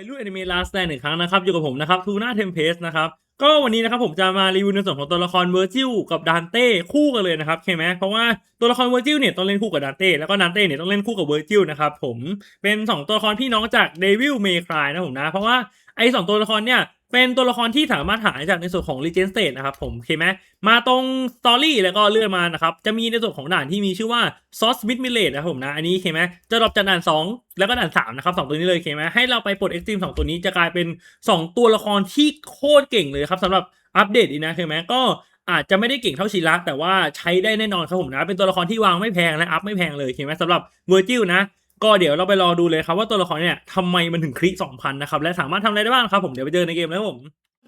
วัยรุ่นอนิเมะลาสแตนหนึ่งครั้งนะครับ อยู่กับผมนะครับทูน่าเทมเพสนะครับ ก็วันนี้นะครับผมจะมารีวิวในส่วนของตัวละครเวอร์จิลกับดานเต้คู่กันเลยนะครับใช่ไหมเพราะว่าตัวละครเวอร์จิลเนี่ยต้องเล่นคู่กับดานเต้แล้วก็ดานเต้เนี่ยต้องเล่นคู่กับเวอร์จิลนะครับผมเป็นสองตัวละครพี่น้องจากเดวิลเมครายนะผมนะ เพราะว่าไอ้สองตัวละครเนี่ย เป็นตัวละครที่สามารถหาจากในส่วนของ Legend State นะครับผมโอเคไหมมาตรงสตอรี่แล้วก็เลื่อนมานะครับ จะมีในส่วนของด่านที่มีชื่อว่าซอสมิดมิเลตนะครับผมนะ อันนี้โอเคไหมจะดรอปจากด่าน 2 แล้วก็ด่าน 3 นะครับสองตัวนี้เลยโอเคไหมให้เราไปปลดเอ็กซ์ตรีมสองตัวนี้จะกลายเป็น 2 ตัวละครที่โคตรเก่งเลยครับสำหรับอัปเดตอีกนะโอเคไหมก็อาจจะไม่ได้เก่งเท่าชิระแต่ว่าใช้ได้แน่นอนครับผมนะ เป็นตัวละครที่วางไม่แพงและอัพไม่แพงเลยโอเคไหมสำหรับเวอร์จิลนะ ก็เดี๋ยวเราไปรอดูเลยครับว่าตัวละครเนี่ยทำไมมันถึงคลิ2,000นนะครับและสามารถทำอะไรได้บ้างครับผมเดี๋ยวไปเจอในเกมแล้วผม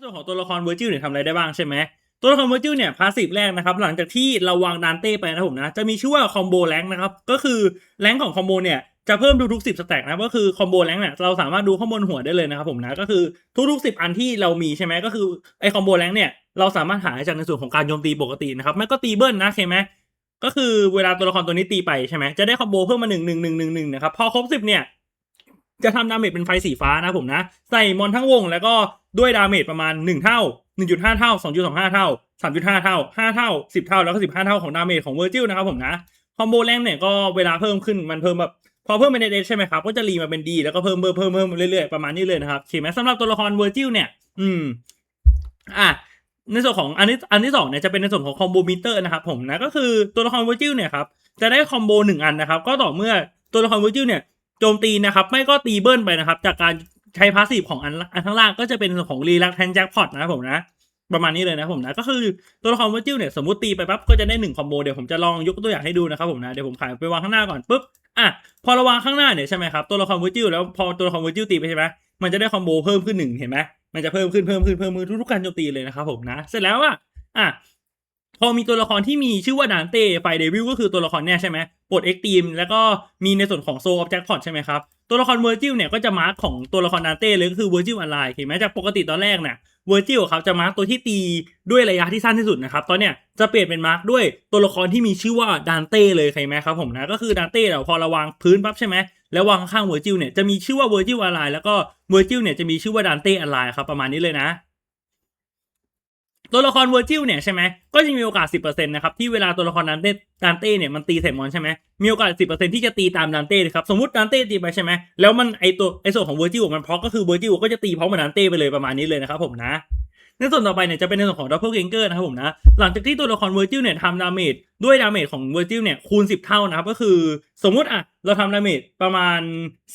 ส่วนของตัวละครเวอร์จิลเนี่ยทำอะไรได้บ้างใช่ไหมตัวละครเวอร์จิลเนี่ยพาสซีฟแรกนะครับหลังจากที่เราวางดานเต้ไปนะผมนะจะมีชื่อว่าคอมโบแรงนะครับก็คือแรงของคอมโบเนี่ยจะเพิ่มทุกๆ10สแต็กนะก็คือคอมโบแรงเนี่ยเราสามารถดูข้างบนหัวได้เลยนะครับผมนะก็คือทุกๆ10อันที่เรามีใช่ไหมก็คือไอคอมโบแรงเนี่ยเราสามารถหาจากในส่วนของการโจมตีปกตินะครับไม่ก็ตีเบิ้ลนะใช่ไหม ก็คือเวลาตัวละครตัวนี้ตีไปใช่ไหมจะได้คอมโบเพิ่มมาหนึ่งหนึ่งหนึ่งหนึ่งหนึ่งนะครับพอครบสิบเนี่ยจะทำดาเมจเป็นไฟสีฟ้านะผมนะ ใส่มอนทั้งวงแล้วก็ด้วยดาเมจประมาณ 1 เท่า 1.5 เท่า 2.25 เท่า 3.5 เท่า 5 เท่า 10 เท่า แล้วก็ 15 เท่าของดาเมจของเวอร์จิลนะครับผมนะ คอมโบแรงเนี่ยก็เวลาเพิ่มขึ้นมันเพิ่มแบบ พอเพิ่มเป็นเอใช่ไหมครับ ก็จะรีมาเป็นดีแล้วก็เพิ่มเพิ่มเพิ่มเพิ่มเรื่อยๆ ประมาณนี้เลยนะครับเห็นไหมสำหรับตัวละครเวอร์จิลเนี่ย อืม อะ ในส่วนของอันนี้อันที่สองเนี่ยจะเป็นในส่วนของคอมโบมิเตอร์นะครับผมนะก็คือตัวละครเวอร์จิลเนี่ยครับจะได้คอมโบหนึ่งอันนะครับ ก็ต่อเมื่อตัวละครเวอร์จิลเนี่ยโจมตีนะครับ ไม่ก็ตีเบิ้ลไปนะครับ จากการใช้พาสซีฟของอันอันข้างล่างก็จะเป็นส่วนของรีลักแทนแจ็คพอตนะครับผมนะ ประมาณนี้เลยนะผมนะก็คือตัวละครเวอร์จิลเนี่ยสมมติตีไปปั๊บก็จะได้หนึ่งคอมโบเดี๋ยวผมจะลองยกตัวอย่างให้ดูนะครับผมนะเดี๋ยวผมขายไปวางข้างหน้าก่อนปุ๊บอะพอเราวางข้างหน้าเนี่ยใช่ไหมครับตัวละครเวอร์จิลแล้วพอตัวละครเวอร์จิลตีไปใช่ไหมมันจะได้คอมโบเพิ่มขึ้นหนึ่งเห็นไหม มันจะเพิ่มขึ้นเพิ่มขึ้นเพิ่มขึ้นทุกๆการโจมตีเลยนะครับผมนะ เสร็จแล้วอะอะพอมีตัวละครที่มีชื่อว่าดานเต้ไฟเดวิลก็คือตัวละครเนี่ยใช่ไหมปลดเอ็กตีมแล้วก็มีในส่วนของโซออฟแจ็คพอตใช่ไหมครับ ตัวละครเวอร์จิลเนี่ยก็จะมาร์กของตัวละครดานเต้เลยก็คือเวอร์จิลออนไลน์เห็นไหมจากปกติตอนแรกเนี่ยเวอร์จิลครับจะมาร์กตัวที่ตีด้วยระยะที่สั้นที่สุดนะครับ ตอนเนี้ยจะเปลี่ยนเป็นมาร์กด้วยตัวละครที่มีชื่อว่าดานเต้เลยใช่ไหมครับผมนะก็คือดานเต้เราพอราวางพื้นปั๊บใช่ไหม แล้ววางข้างเวอร์จิลเนี่ยจะมีชื่อว่าเวอร์จิลออนไลน์แล้วก็เวอร์จิลเนี่ยจะมีชื่อว่าดานเต้ออนไลน์ครับประมาณนี้เลยนะ ตัวละครเวอร์จิลเนี่ยใช่ไหมก็จะมีโอกาส 10%นะครับที่เวลาตัวละครดานเต้ดานเต้เนี่ยมันตีใส่มอนใช่ไหมมีโอกาส 10%ที่จะตีตามดานเต้เลยครับสมมติดานเต้ตีไปใช่ไหมแล้วมันไอตัวไอส่วนของเวอร์จิลมันเพราะก็คือเวอร์จิลก็จะตีพร้อมกับดานเต้ไปเลยประมาณนี้เลยนะครับผมนะ ในส่วนต่อไปเนี่ยจะเป็นในส่วนของดับเบิลเกงเกอร์นะครับผมนะ หลังจากที่ตัวละครเวอร์จิลเนี่ยทำดาเมจด้วยดาเมจของเวอร์จิลเนี่ยคูณ 10 เท่านะครับ ก็คือสมมุติอะเราทำดาเมจประมาณ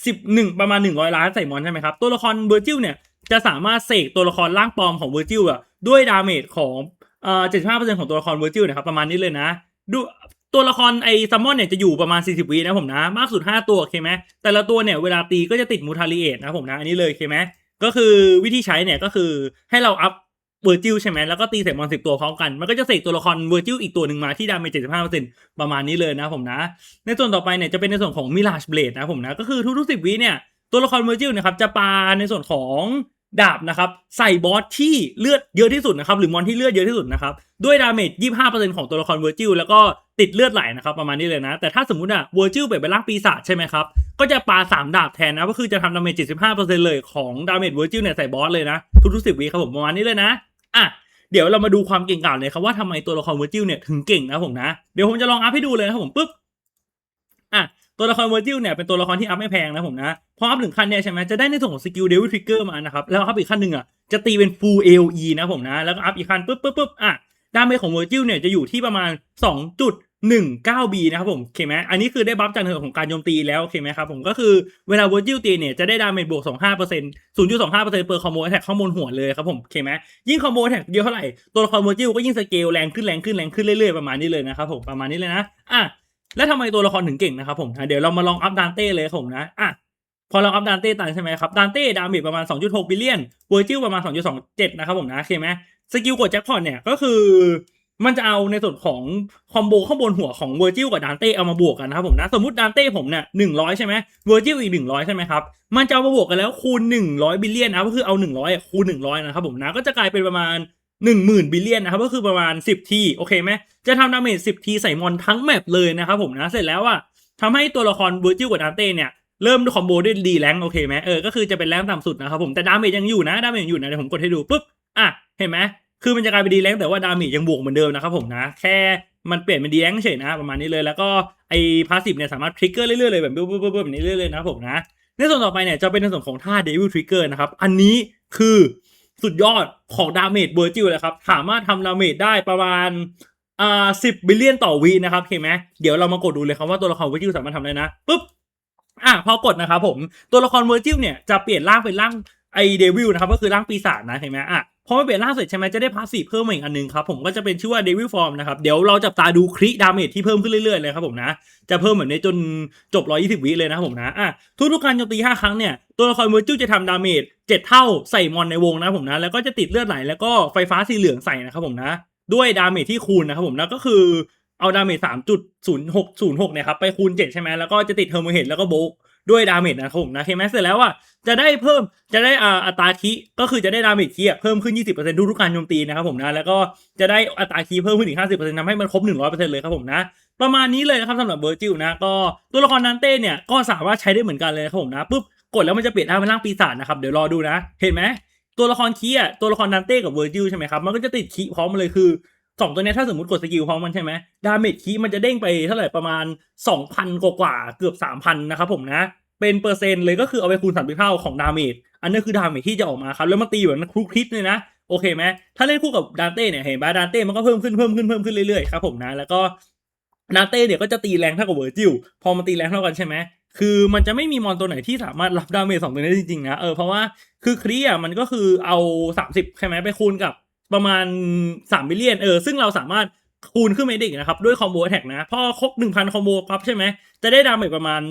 11 ประมาณ 100 ล้านใส่มอนใช่ไหมครับ ตัวละครเวอร์จิลเนี่ยจะสามารถเสกตัวละครร่างปลอมของเวอร์จิลอะด้วยดาเมจของเอ่อ75%ของตัวละครเวอร์จิลนะครับประมาณนี้เลยนะดูตัวละครไอ้ซัมมอนเนี่ยจะอยู่ประมาณ 40วินะผมนะ มากสุด 5 ตัวโอเคไหมแต่ละตัวเนี่ยเวลาตีก็จะติดมูทาริเอตนะผมนะ อันนี้เลยโอเคไหมก็คือวิธีใช้เนี่ยก็คือให้เราอัพ เวอร์จิลใช่ไหมแล้วก็ตีเสร็จมอนสิบตัวพร้อมกัน มันก็จะเสกตัวละครเวอร์จิลอีกตัวหนึ่งมาที่ดาเมจเจ็ดสิบห้าเปอร์เซ็นต์ประมาณนี้เลยนะผมนะ ในส่วนต่อไปเนี่ยจะเป็นในส่วนของมิลาชเบลดนะผมนะ ก็คือทุกๆสิบวิเนี่ยตัวละครเวอร์จิลนะครับจะปาในส่วนของดาบนะครับใส่บอสที่เลือดเยอะที่สุดนะครับหรือมอนที่เลือดเยอะที่สุดนะครับด้วยดาเมจยี่ห้าเปอร์เซ็นต์ของตัวละครเวอร์จิลแล้วก็ติดเลือดไหลนะครับประมาณนี้เลยนะ แต่ถ้าสมมติอะเวอร์จิลเปลี่ยนเป็นร่างปีศาจใช่ไหมครับ ก็จะปาสามดาบแทนนะก็คือจะทำดาเมจ75%เลยของดาเมจเวอร์จิลเนี่ยใส่บอสเลยนะทุกๆสิบวิครับผมประมาณนี้เลยนะอะเดี๋ยวเรามาดูความเก่งกาจเลยครับว่าทำไมตัวละครเวอร์จิลเนี่ยถึงเก่งนะผมนะเดี๋ยวผมจะลองอัพให้ดูเลยนะครับผมปุ๊บอะตัวละครเวอร์จิลเนี่ยเป็นตัวละครที่อัพไม่แพงนะผมนะพออัพถึงขั้นเนี่ยใช่ไหมจะได้ในส่วนของสกิลเดวิลทริกเกอร์มานะครับแล้วอัพอีกขั้นหนึ่งอะจะตีเป็นฟูลเอลีนะผมนะแล้วก็อัพอีกขั้นปุ๊บปุ๊บปุ๊บอะดาเมจของเวอร์จิลเนี่ยจะอยู่ที่ประมาณ 2 หนึ่งเก้าบีนะครับผมโอเคไหมอันนี้คือได้บัฟจากเหินของการโจมตีแล้วโอเคไหมครับผมก็คือเวลาเวอร์จิลตีเนี่ยจะได้ดาเมจบวกสองห้าเปอร์เซ็นต์ศูนย์จุดสองห้าเปอร์เซ็นต์ per คอมโบแท็กข้อมูลหัวเลยครับผมโอเคไหมยิ่งคอมโบแท็กเยอะเท่าไหร่ตัวละครเวอร์จิลก็ยิ่งสเกลแรงขึ้นแรงขึ้นแรงขึ้นเรื่อยๆประมาณนี้เลยนะครับผมประมาณนี้เลยนะอะแล้วทำไมตัวละครถึงเก่งนะครับผมเดี๋ยวเรามาลองอัพดานเต้เลยผมนะอะพอเราอัพดานเต้ตันใช่ไหมครับดานเต้ดาเมจประมาณ 2.6บิลเลียนเวอร์จิลประมาณ 2.27 นะครับผมนะโอเคไหมสกิลกดแจ็คพอตเนี่ยก็คือ มันจะเอาในส่วนของคอมโบข้างบนหัวของเวอร์จิลกับดานเต้เอามาบวกกันนะครับผมนะ สมมติดานเต้ผมเนี่ยหนึ่งร้อยใช่ไหมเวอร์จิลอีกหนึ่งร้อยใช่ไหมครับ มันจะเอามาบวกกันแล้วคูณหนึ่งร้อยบิลเลียนนะก็คือเอาหนึ่งร้อยคูณหนึ่งร้อยนะครับผมนะก็จะกลายเป็นประมาณหนึ่งหมื่นบิลเลียนนะครับก็คือประมาณสิบทีโอเคไหมจะทำดาเมจสิบทีใส่มอนทั้งแมปเลยนะครับผมนะเสร็จแล้วอะทำให้ตัวละครเวอร์จิลกับดานเต้เนี่ยเริ่มคอมโบด้วยดีแรงโอเคไหมเออก็คือจะเป็นแรงต่ำสุดนะครับผมแต่ดาเมจยังอยู่นะดาเมจยังอยู่นะเดี๋ยวผมกดให้ดูปุ๊บอะเห็นไหม คือมันจะกลายเป็นดีแรงแต่ว่าดาเมจยังบวกเหมือนเดิมนะครับผมนะ แค่มันเปลี่ยนเป็นดีแรงเฉยนะประมาณนี้เลย แล้วก็ไอ้พาสซีฟเนี่ยสามารถทริกเกอร์เรื่อยๆเลยแบบปุ๊บปุ๊บปุ๊บแบบนี้เรื่อยๆเลยนะครับผมนะในส่วนต่อไปเนี่ยจะเป็นในส่วนของท่า Devil Trigger นะครับ อันนี้คือสุดยอดของดาเมจเบอร์จิลเลยครับ สามารถทำดาเมจได้ประมาณอ่าสิบบิลเลียนต่อวีนะครับเห็นไหมเดี๋ยวเรามากดดูเลยครับว่าตัวละครเวอร์จิลสามารถทำได้นะปุ๊บอะพอกดนะครับผมตัวละครเวอร์จิลเนี่ยจะเปลี่ยนร่างเป็นร่างไอเดวิลนะครับก็คือร่างปีศาจนะเห็นไหมอะ พอมันเปลี่ยนร่าเสร็จใช่ไหมจะได้พาสซีฟเพิ่มมาอีกอันนึงครับผมก็จะเป็นชื่อว่าเดวิลฟอร์มนะครับเดี๋ยวเราจับตาดูคริดาเมจที่เพิ่มขึ้นเรื่อยๆเลยครับผมนะจะเพิ่มเหมือนในจนจบ 120 วิเลยนะครับผมนะอะทุกๆการโจมตี 5 ครั้งเนี่ยตัวละครเวอร์จิลจะทำดาเมจ7 เท่าใส่มอนในวงนะผมนะแล้วก็จะติดเลือดไหลแล้วก็ไฟฟ้าสีเหลืองใส่นะครับผมนะด้วยดาเมจที่คูณนะครับผมนะก็คือเอาดาเมจ3.0606เนี่ยครับไปคูณ7ใช่ไหมแล้วก็จะติดเทอร์โมเฮดแล้วก็โบก ด้วยดาเมจนะครับผมนะเคมเสร็จแล้วอะจะได้เพิ่มจะได้อ่าอัตราคีก็คือจะได้ดาเมจคีอะเพิ่มขึ้น 20%ทุกการโจมตีนะครับผมนะแล้วก็จะได้อัตราคีเพิ่มขึ้นอีก50%ทำให้มันครบ 100%เลยครับผมนะประมาณนี้เลยนะครับสำหรับเวอร์จิลนะก็ตัวละครนันเต้เนี่ยก็สามารถใช้ได้เหมือนกันเลยนะครับผมนะปุ๊บกดแล้วมันจะเปลี่ยนร่างเป็นร่างปีศาจนะครับเดี๋ยวรอดูนะ เห็นไหมตัวละครคีอะตัวละครนันเต้กับเวอร์จิลใช่ไหมครับมันก็จะติดคีพร้อมมาเลยคือ สองตัวนี้ถ้าสมมติกดสกิลพร้อมมันใช่ไหมดาเมจคีมันจะเด้งไปเท่าไหร่ประมาณ 2,000 กว่ากว่าเกือบ 3,000 นะครับผมนะ เป็นเปอร์เซ็นต์เลยก็คือเอาไปคูณสามเท่าของดาเมจอันนี้คือดาเมจที่จะออกมาครับ แล้วมาตีแบบคลุกคลิกเลยนะโอเคไหมถ้าเล่นคู่กับดานเต้เนี่ยเห็นปะดานเต้มันก็เพิ่มขึ้นเพิ่มขึ้นเพิ่มขึ้นเรื่อยๆครับผมนะแล้วก็ดานเต้เนี่ยก็จะตีแรงเท่ากับเวอร์จิลพอมันตีแรงเท่ากันใช่ไหมคือมันจะไม่มีมอนตัวไหนที่สามารถรับดาเมจสองตัวนี้ได้จริงๆนะเออเพราะว่าคือครีอะมันก็คือเอาสามสิบใช่ไหมไปคูณกับ ประมาณสามมิลเลียนเออซึ่งเราสามารถคูณขึ้นไปได้อีกนะครับ ด้วยคอมโบแท็กนะ พอครบหนึ่งพันคอมโบครับใช่ไหม จะได้ดาเมจประมาณ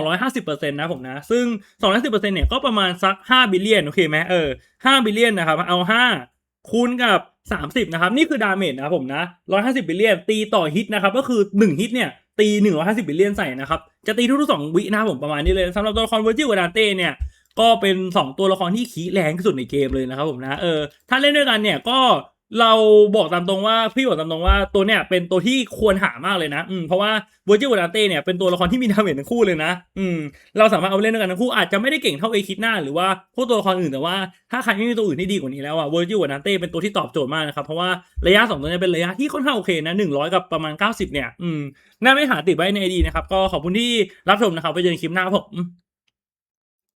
250%นะผมนะ ซึ่ง 250%เนี่ยก็ประมาณสัก 5 บิลเลียน โอเคไหมเออ5บิลเลียนนะครับ เอา 5 คูณกับ 30 นะครับ นี่คือดาเมจนะครับผมนะ 150 บิลเลียน ตีต่อฮิตนะครับ ก็คือ 1 ฮิตเนี่ยตี 150 บิลเลียนใส่นะครับ จะตีทุกๆ2วินะครับผมประมาณนี้เลยสำหรับตัวละครเวอร์จิลกับดานเต้เนี่ย ก็เป็น 2 ตัวละครที่ขี้แรงที่สุดในเกมเลยนะครับผมนะเออถ้าเล่นด้วยกันเนี่ยก็เราบอกตามตรงว่าพี่บอกตามตรงว่าตัวเนี่ยเป็นตัวที่ควรหามากเลยนะอืมเพราะว่าเวอร์จิลดานเต้เนี่ยเป็นตัวละครที่มีดาเมจทั้งคู่เลยนะอืมเราสามารถเอาไปเล่นด้วยกันทั้งคู่อาจจะไม่ได้เก่งเท่าเอคิดหน้าหรือว่าพวกตัวละครอื่นแต่ว่าถ้าใครไม่มีตัวอื่นที่ดีกว่านี้แล้วอะเวอร์จิลดานเต้เป็นตัวที่ตอบโจทย์มากนะครับเพราะว่าระยะสองตัวเนี้เป็นระยะที่ค่อนข้างโอเคนะหนึ่งร้อยกับประมาณเก้าสิบเนี่ยอืมน่าไม่หาติดไว้ในไอดีนะครับก็ขอบคุณที่รับชมนะครับไปเจอกันคลิปหน้าผม